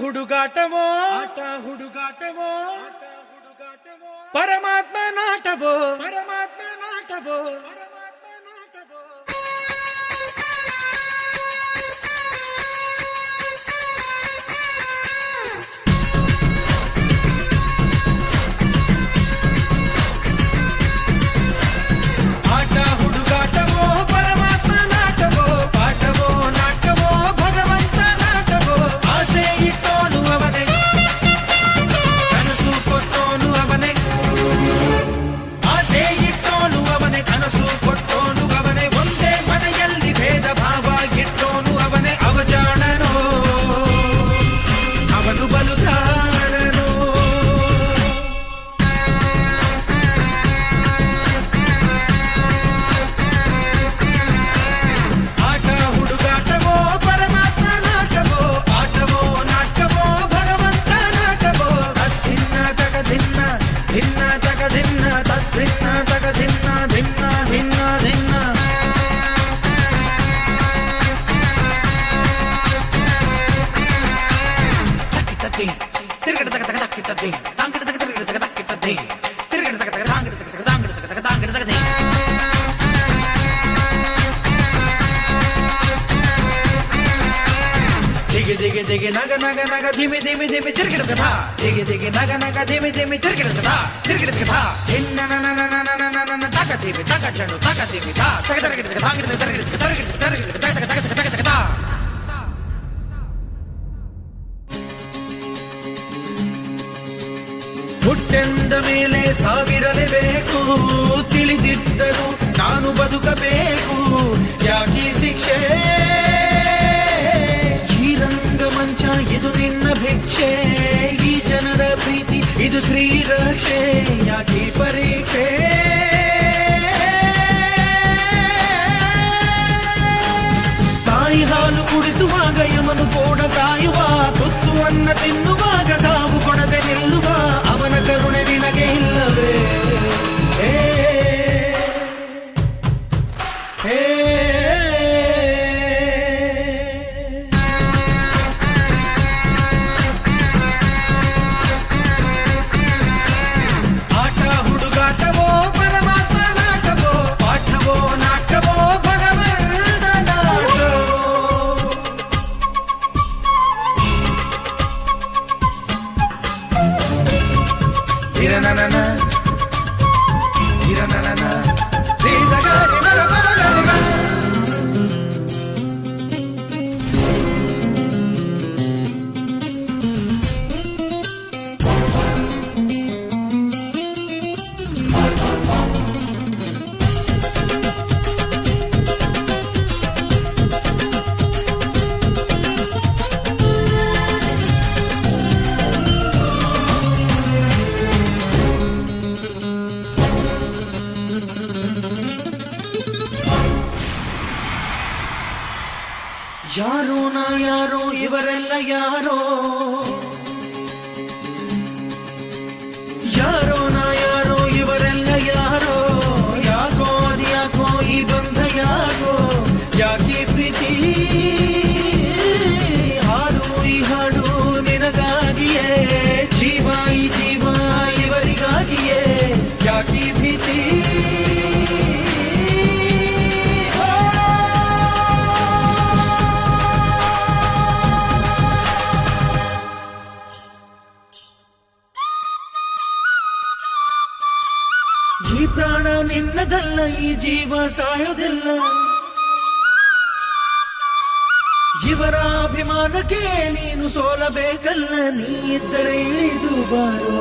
ಹುಡುಗಾಟವೋ ಆಟ ಹುಡುಗಾಟವೋ ಆಟ ಹುಡುಗಾಟವೋ ಪರಮಾತ್ಮ ನಾಟವೋ ಪರಮಾತ್ಮ ನಾಟವೋ ಪರಮಾತ್ಮ ನಾಟವೋ తగ్గదే తాంగడ తగ్గ తగ్గ తగ్గ తగ్గదే తిరగడ తగ్గ తగ్గ తాంగడ తగ్గ తాంగడ తగ్గ తాంగడ తగ్గదే దిగి దిగి దిగి నగ నగ నగ ధిమి ధిమి ధిమి తిరగడ కదా దిగి దిగి నగ నగ ధిమి ధిమి తిరగడ కదా తిరగడ కదా నిన్న నన నన నన నన తగ్గ ధిమి తగ్గ చెడు తగ్గ ధిమి తా తగ్గ తరగడ తగ్గ తాంగడ తరగడ తరగడ తరగడ తరగడ తరగడ ಹುಟ್ಟೆಂದ ಮೇಲೆ ಸಾವಿರಲೇಬೇಕು ತಿಳಿದಿದ್ದರು ನಾನು ಬದುಕಬೇಕು. ಯಾಕೆ ಶಿಕ್ಷೆ? ಈ ರಂಗಮಂಚ ಇದು ನಿನ್ನ ಭಿಕ್ಷೆ. ಈ ಜನರ ಪ್ರೀತಿ, ಇದು ಶ್ರೀರಕ್ಷೆ ಯಾಕೀ na na na na. யாரோ நான் யாரோ இவரெல்லாம் யாரோ? ಪ್ರಾಣ ನಿನ್ನದಲ್ಲ ಈ ಜೀವ ಸಾಯೋದಿಲ್ಲ. ಇವರ ಅಭಿಮಾನಕ್ಕೆ ನೀನು ಸೋಲಬೇಕಲ್ಲ ನೀ ಇದ್ದರೆ ಇಳಿದು ಬಾರೋ.